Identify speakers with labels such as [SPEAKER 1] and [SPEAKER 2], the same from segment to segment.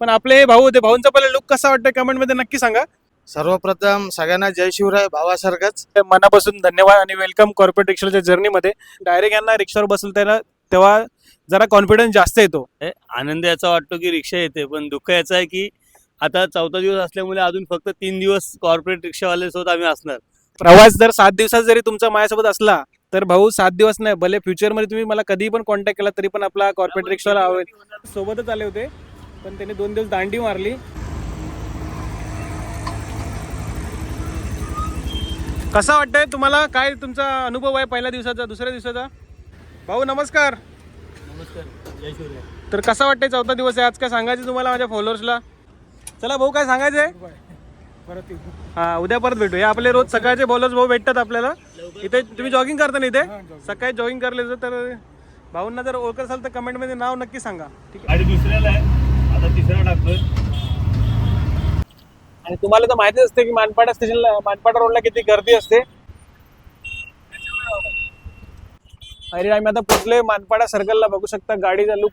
[SPEAKER 1] पण आपले हे भाऊ होते भाऊंचा पहिला लुक कसा वाटतं कमेंटमध्ये नक्की सांगा.
[SPEAKER 2] सर्वप्रथम सगळ्यांना जय शिवराय भावासारखंच.
[SPEAKER 1] मनापासून धन्यवाद आणि वेलकम कॉर्पोरेट रिक्षाच्या जर्नीमध्ये डायरेक्ट यांना रिक्षावर बसवताना तेव्हा जरा कॉन्फिडन्स जास्त येतो.
[SPEAKER 3] आहे. आनंद याचा वाटतो की रिक्षा येते पण दुःख याचं आहे की आता चौथा दिवस असल्यामुळे अजून फक्त तीन दिवस कॉर्पोरेट रिक्षावाले सोबत आम्ही असणार.
[SPEAKER 1] प्रवास जर सात दिवसात जरी तुमचा माझ्यासोबत असला तर भाऊ सात दिवस नाही भले फ्युचरमध्ये तुम्ही मला कधी पण कॉन्टॅक्ट केला तरी पण आपला कॉर्पोरेट रिक्षाला हवे सोबतच आले होते. पण त्यांनी दोन दिवस दांडी मारली. कसा वाटतंय तुम्हाला? काय तुमचा अनुभव आहे पहिल्या दिवसाचा दुसऱ्या दिवसाचा? भाऊ नमस्कार.
[SPEAKER 3] नमस्कार. जय शिवराय.
[SPEAKER 1] तर कसा वाटतंय चौथा दिवस आहे? आज काय सांगायचं तुम्हाला माझ्या फॉलोअर्सला चला भाऊ काय सांगायचंय? हा उद्या परत भेटूया. आपले रोज सकाळचे बॉलर्स भाऊ भेटतात आपल्याला. इथे तुम्ही जॉगिंग करता ना इथे? सकाळी जॉगिंग करले तर भाऊंना जर ओळखत असाल तर कमेंटमध्ये नाव नक्की सांगा. ठीक
[SPEAKER 3] आणि दुसऱ्याला आहे. आता तिसरा टाकतोय.
[SPEAKER 1] आणि तुम्हाला तर माहितीच असते की मानपाडा स्टेशनला मानपाडा रोडला किती गर्दी असते. अरे आम्ही आता पोचलोय मानपाडा सर्कलला बघू शकता गाडीचा लुक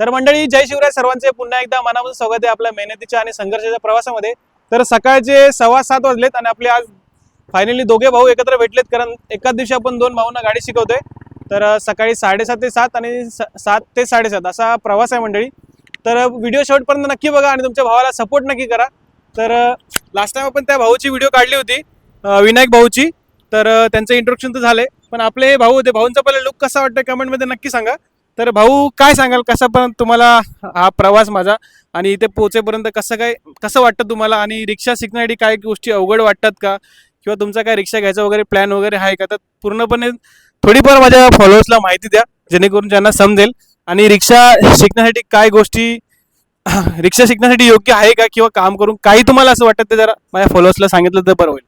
[SPEAKER 1] तर मंडळी जय शिवराय सर्वांचे. पुन्हा एकदा मनापासून स्वागत आहे आपल्या मेहनतीच्या आणि संघर्षाच्या प्रवासामध्ये. तर सकाळचे सव्वा सात वाजलेत आणि आपले आज फायनली दोघे भाऊ एकत्र भेटलेत कारण एकाच दिवशी आपण दोन भाऊंना गाडी शिकवतोय. तर सकाळी साडेसात ते सात आणि स- सात ते साडेसात असा प्रवास आहे मंडळी. तर व्हिडिओ शेवटपर्यंत नक्की बघा आणि तुमच्या भावाला सपोर्ट नक्की करा. तर लास्ट टाइम आपण त्या भाऊची व्हिडिओ काढली होती विनायक भाऊची. तर त्यांचं इंट्रोडक्शन तर झाले पण आपले हे भाऊ होते भाऊंचा पहिला लुक कसा वाटतं कमेंटमध्ये नक्की सांगा. तर भाऊ काय सांगाल? कसा पण तुम्हाला हा प्रवास माझा आणि इथे पोहोचेपर्यंत कसं काय कसं वाटतं तुम्हाला आणि रिक्षा शिकण्यासाठी काय गोष्टी अवघड वाटतात का? किंवा तुमचा काय रिक्षा घ्यायचा वगैरे प्लॅन वगैरे आहे का? तर पूर्णपणे थोडीफार माझ्या फॉलोअर्सला माहिती द्या जेणेकरून ज्यांना समजेल. आणि रिक्षा शिकण्यासाठी काय गोष्टी रिक्षा शिकण्यासाठी योग्य आहे का किंवा काम करून काही तुम्हाला असं वाटत ते जरा माझ्या फॉलोअर्सला सांगितलं तर बरं होईल.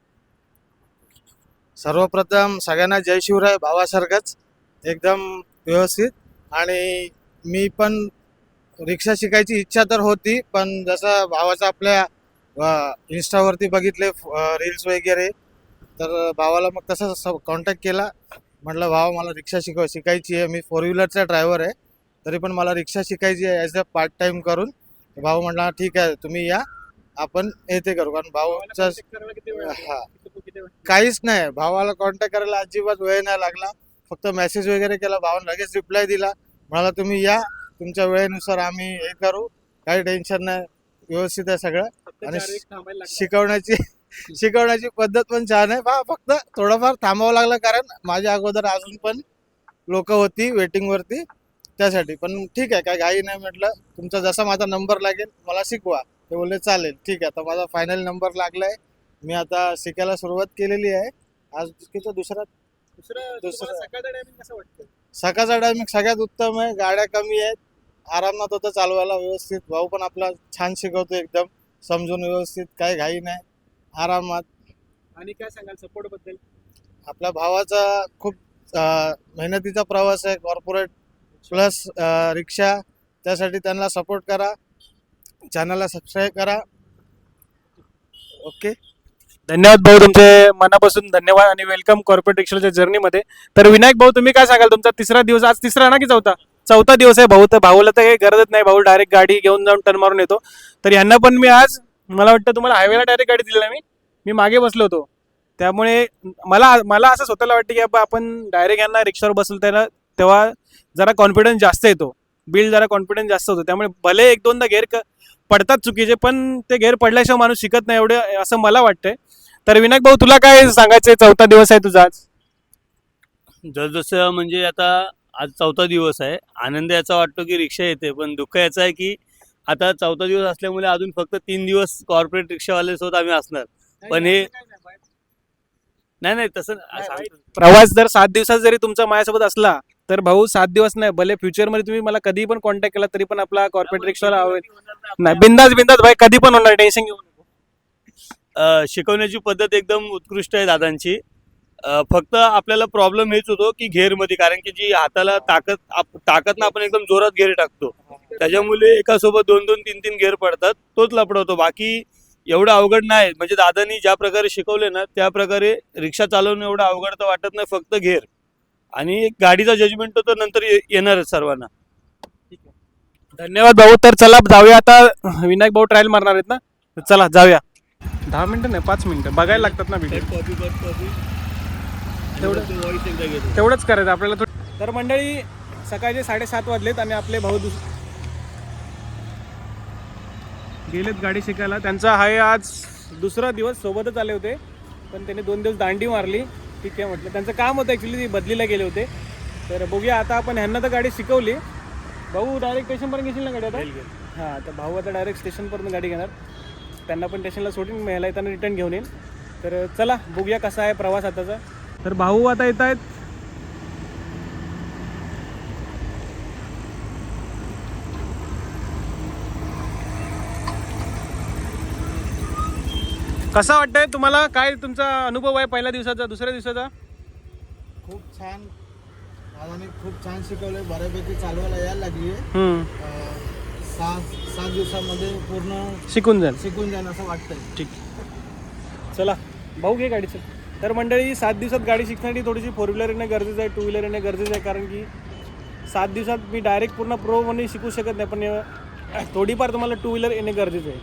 [SPEAKER 2] सर्वप्रथम सगळ्यांना जय शिवराय भावासारखंच एकदम व्यवस्थित. आणि मी पण रिक्षा शिकायची इच्छा तर होती पण जसं भावाचं आपल्या इन्स्टावरती बघितले रील्स वगैरे तर भावाला मग तसं कॉन्टॅक्ट केला. म्हटलं भावा मला रिक्षा शिकव शिकायची आहे. मी फोर व्हीलरचा ड्रायव्हर आहे. तरी पण मला रिक्षा शिकायची आहे ॲज अ पार्ट टाइम करून भाऊ म्हटला ठीक आहे तुम्ही या. आपण येते करू. कारण भाऊचा हा. काहीच नाही. भावाला कॉन्टॅक्ट करायला अजिबात वेळ नाही लागला. फक्त मेसेज वगैरे केला. भावाने लगेच रिप्लाय दिला. म्हणाला तुम्ही या. तुमच्या वेळेनुसार आम्ही हे करू. काही टेन्शन नाही. व्यवस्थित आहे सगळं. आणि शिकवण्याची शिकवण्याची पद्धत पण छान आहे. बा फक्त थोडंफार थांबावं लागलं कारण माझ्या अगोदर अजून पण लोक होती वेटिंग वरती. त्यासाठी. पण ठीक आहे काय घाई नाही म्हटलं. तुमचा जसा माझा नंबर लागेल मला शिकवा. ते बोलले चालेल ठीक आहे. आता माझा फायनल नंबर लागलाय. मी आता शिकायला सुरुवात केलेली आहे. आज किती दुसरा? दुसरं- सकाळचा टायमिंग सगळ्यात उत्तम आहे. गाड्या कमी आहेत. आरामात होतं चालवायला व्यवस्थित. भाऊ पण आपला छान शिकवतो एकदम. समजून व्यवस्थित. काही घाई नाही. आरामात.
[SPEAKER 1] आणि काय सांगाल सपोर्टबद्दल?
[SPEAKER 2] आपल्या भावाचा खूप अं, मेहनतीचा प्रवास आहे कॉर्पोरेट प्लस रिक्षा. त्यासाठी त्यांना सपोर्ट करा. चॅनलला सबस्क्राईब करा. ओके
[SPEAKER 1] धन्यवाद भाऊ तुमचे मनापासून धन्यवाद आणि वेलकम कॉर्पोरेट रिक्षाच्या जर्नीमध्ये तर विनायक भाऊ तुम्ही काय सांगाल? तुमचा तिसरा दिवस आज तिसरा ना की चौथा? चौथा दिवस आहे भाऊ तर भाऊला तर काही गरजच नाही भाऊ. डायरेक्ट गाडी घेऊन जाऊन टर्न मारून येतो. तर यांना पण मी आज मला वाटतं तुम्हाला हायवेला डायरेक्ट गाडी दिली ना मी. मी मागे बसलो होतो. त्यामुळे मला मला असं स्वतःला वाटतं की आपण डायरेक्ट यांना रिक्षावर बसलो त्याला तेव्हा जरा कॉन्फिडन्स जास्त येतो. बिल्ड जरा कॉन्फिडन्स जास्त होतो. त्यामुळे भले एक दोनदा घेर क- पडतात चुकीचे पण ते घेर पडल्याशिवाय माणूस शिकत नाही एवढे असं मला वाटतंय. तर विनायक भाऊ तुला काय सांगायचंय? चौथा दिवस आहे तुझा आज.
[SPEAKER 3] जसजसं म्हणजे आता आज चौथा दिवस आहे. आनंद याचा वाटतो की रिक्षा येते पण दुःख याचं आहे की आता चौथा दिवस असल्यामुळे अजून फक्त तीन दिवस कॉर्पोरेट रिक्षावाले सोबत आम्ही असणार. पण हे- नाही नाही तसं.
[SPEAKER 1] प्रवास जर सात दिवसात जरी तुमचा माझ्यासोबत असला तर भाऊ सात दिवस नाही भले फ्युचरमध्ये तुम्ही मला कधी पण कॉन्टॅक्ट केला तरी पण आपला कॉर्पोरेट रिक्षाला हवे नाही बिंदास बिंदास भाई कधी पण होणार टेन्शन घेऊ नको.
[SPEAKER 3] अ, शिकवण्याची पद्धत एकदम उत्कृष्ट आहे दादांची. फक्त आपल्याला प्रॉब्लेम हेच होतो की घेरमध्ये कारण की जी हाताला ताकद आप- ताकदनं आपण एकदम जोरात घेर टाकतो. त्याच्यामुळे एका सोबत दोन दोन तीन तीन घेर पडतात तोच लपडवतो. बाकी एवढं अवघड नाही. म्हणजे दादानी ज्या प्रकारे शिकवले ना त्या प्रकारे रिक्षा चालवणं एवढं अवघड तर वाटत नाही फक्त घेर. आणि गाडीचा जजमेंट तर नंतर येणारच सर्वांना.
[SPEAKER 1] धन्यवाद भाऊ. तर चला जाऊया आता. विनायक भाऊ ट्रायल मारणार आहेत ना? तर चला जाऊया. दहा मिनिटं नाही पाच मिनिटं. बघायला लागतात ना व्हिडिओ
[SPEAKER 3] कॉपी कर कॉपी
[SPEAKER 1] तेवढं- तेवढंच करायचं आपल्याला थोडं तर मंडळी सकाळचे साडेसात वाजलेत आणि आपले भाऊ दुस गेलेत गाडी शिकायला. त्यांचा आहे आज दुसरा दिवस सोबतच आले होते पण त्यांनी दोन दिवस दांडी मारली. ठीक आहे म्हटलं. त्यांचं काम होतं ॲक्च्युली ते बदलीला गेले होते. तर बघूया आता आपण ह्यांना तर गाडी शिकवली. भाऊ डायरेक्ट स्टेशनपर्यंत घेशील ना गाडी आता? हां तर भाऊ आता डायरेक्ट स्टेशनपर्यंत गाडी घेणार. त्यांना पण स्टेशनला सोडून ह्याला येताना रिटर्न घेऊन येईल तर चला बघूया कसा आहे प्रवास आताचा. तर भाऊ आता येत आहेत. कसा वाटतंय तुम्हाला? काय तुमचा अनुभव आहे पहिल्या दिवसाचा दुसऱ्या दिवसाचा?
[SPEAKER 2] खूप छान. दादाने खूप छान शिकवले बऱ्यापैकी चालवायला यायला लागली सहा सात दिवसामध्ये पूर्ण
[SPEAKER 1] शिकून जाईल.
[SPEAKER 2] शिकून जाईल असं वाटतंय.
[SPEAKER 1] ठीक. चला. भाऊ घे गाडी चल तर मंडळी सात दिवसात गाडी शिकण्यासाठी थोडीशी फोर व्हीलर येणं गरजेचं आहे टू व्हीलर येणं गरजेचं आहे कारण की सात दिवसात मी डायरेक्ट पूर्ण प्रो म्हणून शिकू शकत नाही पण थोडीफार तुम्हाला टू व्हीलर येणे गरजेचं आहे.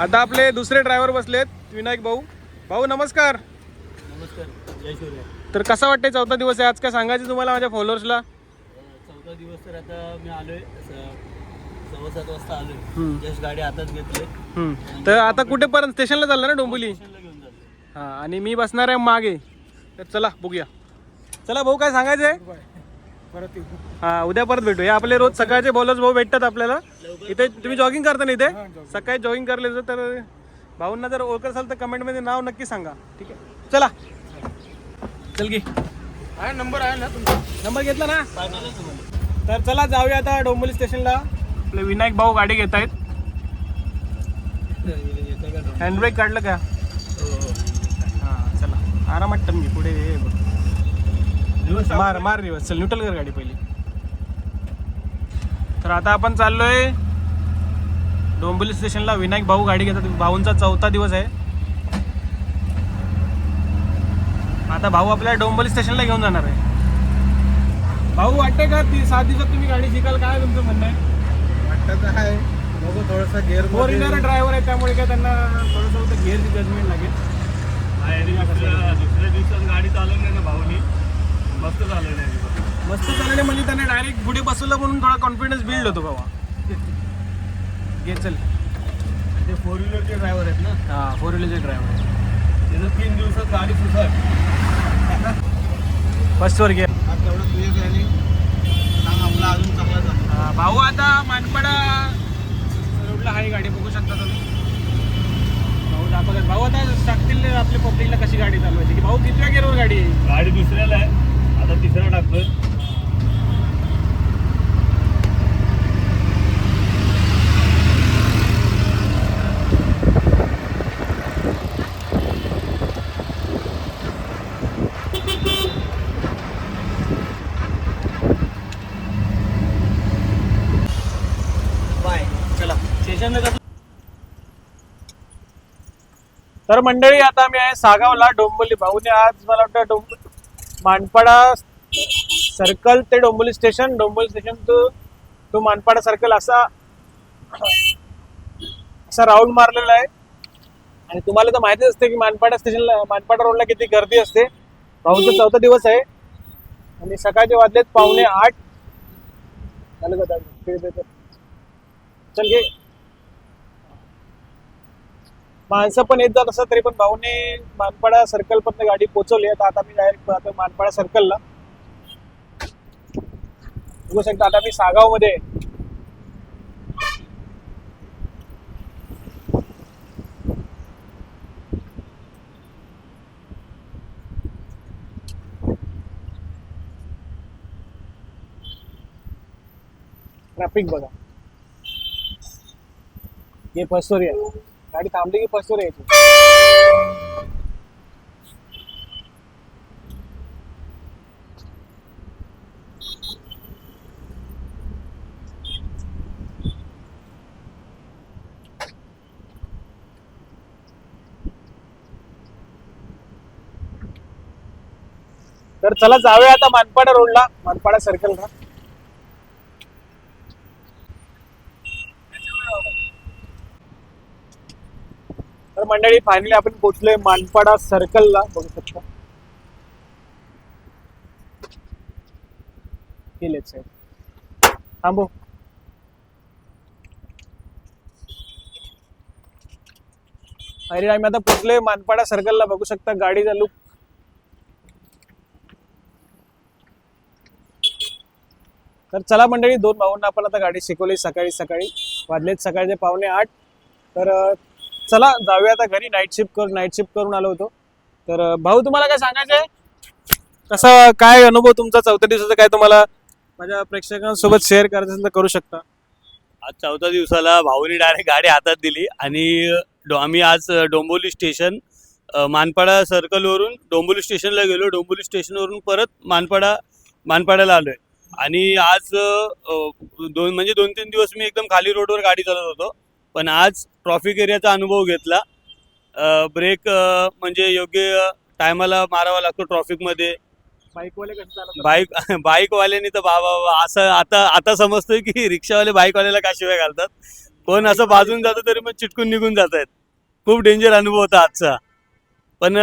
[SPEAKER 1] आता आपले दुसरे ड्रायव्हर बसलेत विनायक भाऊ. भाऊ नमस्कार.
[SPEAKER 3] नमस्कार
[SPEAKER 1] तर कसा वाटते चौथा दिवस आहे? आज काय सांगायचं तुम्हाला माझ्या फॉलोअर्सला
[SPEAKER 3] चौथा दिवस तर आता मी आलोय सव्वा सात वाजता आलोय. जस्ट गाडी हातात घेतली
[SPEAKER 1] तर आता कुठेपर्यंत? स्टेशनला चाललं ना डोंबिवली? हां आणि मी बसणार आहे मागे. तर चला बघूया. चला भाऊ काय सांगायचं आहे
[SPEAKER 2] परत
[SPEAKER 1] हा उद्या परत भेटू. हे आपले रोज सकाळचे बॉलर्स भाऊ भेटतात आपल्याला. इथे तुम्ही जॉगिंग करता ना इथे? सकाळी जॉगिंग करले तर भाऊंना जर ओळखत असाल तर कमेंटमध्ये नाव नक्की सांगा. ठीक आहे? चला. चल की.
[SPEAKER 2] आहे नंबर आहे ना तुमचा.
[SPEAKER 1] नंबर घेतला ना? तर चला जाऊया आता डोंबिवली स्टेशनला. आपले विनायक भाऊ गाडी घेत आहेत हँडब्रेक काढलं का? आरामात घे पुढे हे बघ. मार मार रिवर्स चल न्यूट्रल कर गाडी पहिली. तर आता आपण चाललोय डोंबिवली स्टेशनला. विनायक भाऊ गाडी घेतात. भाऊंचा चौथा दिवस आहे. आता भाऊ आपल्याला डोंबिवली स्टेशनला घेऊन जाणार आहे. भाऊ वाटते का ती सात दिवसात तुम्ही गाडी शिकाल? काय तुमचं म्हणणं आहे?
[SPEAKER 2] वाटतं तर आहे. बघू थोडंसं गेअर
[SPEAKER 1] फोर व्हीलर ड्रायव्हर आहे त्यामुळे काय त्यांना थोडंसं गिअरची जजमेंट लागेल.
[SPEAKER 3] दुसऱ्या दुसऱ्या दिवसात गाडी चालवली ना भाऊनी. मस्त चालवली आहे
[SPEAKER 1] मस्त चालले म्हणजे त्यांना डायरेक्ट पुढे बसवलं म्हणून थोडा कॉन्फिडन्स बिल्ड होतो बाबा घे चल.
[SPEAKER 3] ते फोर व्हीलरचे ड्रायव्हर आहेत ना?
[SPEAKER 1] हां फोर व्हीलरचे ड्रायव्हर
[SPEAKER 3] त्याचं तीन दिवसात गाडी सुसाट
[SPEAKER 1] फर्स्टवर घे.
[SPEAKER 2] तेवढं क्लिअर सांग आपला अजून चांगला झाला.
[SPEAKER 1] भाऊ आता मानपाडा रोडला आहे गाडी बघू शकता तुम्ही. भाऊ दाखवतात भाऊ आता सांगतील आपल्या पब्लिकला कशी गाडी चालवायची? की भाऊ कितव्या गेअरवर गाडी? आहे
[SPEAKER 3] गाडी दुसऱ्याला आहे. आता तिसरा टाकतोय
[SPEAKER 1] बाय चला स्टेशनला कसं तर मंडळी आता मी आहे सागावला डोंबोली भाऊने आज मला वाटतं डोंब मानपाडा सर्कल ते Dombivli station Dombivli station to to Manpada circle असा असा राऊंड मारलेला आहे. आणि तुम्हाला तर माहितीच असते की मानपाडा स्टेशनला मानपाडा रोडला किती गर्दी असते. भाऊचा चौथा दिवस आहे. आणि सकाळचे वाजलेत पावणे आठ. झालं का चल घे. माणसं पण येत जात असतात तरी पण भाऊने मानपाडा सर्कल पर्यंत गाडी पोहोचवली आता आता मी डायरेक्ट आता मानपाडा सर्कलला बघू शकता आता मी सागावमध्ये ट्रॅफिक बघा. हे पस्तोरी आहे. गाडी थांबली की पस्तोरी यायची. तर चला जाऊया आता मानपाडा रोडला. मानपाडा सर्कलला तर मंडळी फायनली आपण पोहोचलोय मानपाडा सर्कलला बघू शकता. केलेच आहे. थांबो. अरे आम्ही आता पोचलोय मानपाडा सर्कलला बघू शकता गाडीचा लुक तर चला मंडळी दोन भाऊंना आपण आता गाडी शिकवली. सकाळी सकाळी वाजलेत सकाळचे पावणे आठ. तर चला जाऊया आता घरी. नाईट शिफ्ट करून नाईट शिफ्ट करून आलो होतो. तर भाऊ तुम्हाला काय सांगायचंय कसा काय अनुभव तुमचा? चौथ्या दिवसाचा काय तुम्हाला माझ्या प्रेक्षकांसोबत शेअर करायचं असेल तर करू शकता.
[SPEAKER 3] आज चौथ्या दिवसाला भाऊनी डायरेक्ट गाडी हातात दिली आणि डो- आम्ही आज डोंबोली स्टेशन मानपाडा सर्कलवरून डोंबोली स्टेशनला गेलो. डोंबोली स्टेशनवरून परत मानपाडा मानपाड्याला आलोय. आणि आज दोन म्हणजे दोन तीन दिवस मी एकदम खाली रोडवर गाडी चालवत होतो. पण आज ट्रॉफिक एरियाचा अनुभव घेतला. ब्रेक म्हणजे योग्य टायमाला मारावा लागतो ट्रॉफिकमध्ये.
[SPEAKER 1] बाईकवाले कसं?
[SPEAKER 3] बाईक बाईकवाल्यानी तर बाबा बाबा असं आता आता समजतोय की रिक्षावाले बाईकवाल्याला का शिवाय घालतात? कोण असं बाजून जातं तरी मग चिटकून निघून जात आहेत खूप डेंजर अनुभव होता आजचा. पण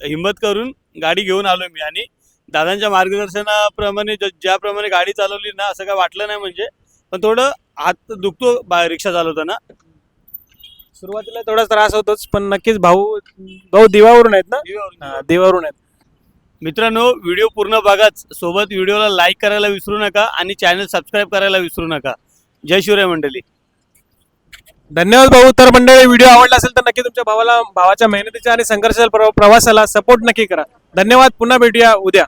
[SPEAKER 3] हिंमत करून गाडी घेऊन आलो मी आणि दादांच्या मार्गदर्शनाप्रमाणे ज- ज्याप्रमाणे गाडी चालवली ना असं काय वाटलं नाही म्हणजे. पण थोडं हात दुखतो बा- रिक्षा चालवताना.
[SPEAKER 1] सुरुवातीला थोडा त्रास होतोच पण नक्कीच भाऊ भाऊ दिवावरून आहेत ना? हा, दिवावरून आहेत.
[SPEAKER 3] मित्रांनो व्हिडिओ पूर्ण बघाच. सोबत व्हिडिओला लाईक करायला विसरू नका आणि चॅनल सबस्क्राईब करायला विसरू नका. जय शिवराय मंडळी.
[SPEAKER 1] धन्यवाद भाऊ. तर मंडळी व्हिडिओ आवडला असेल तर नक्की तुमच्या भावाला भावाच्या मेहनतीच्या आणि संघर्षाच्या प्र- प्रवासाला सपोर्ट नक्की करा. धन्यवाद. पुन्हा भेटूया उद्या.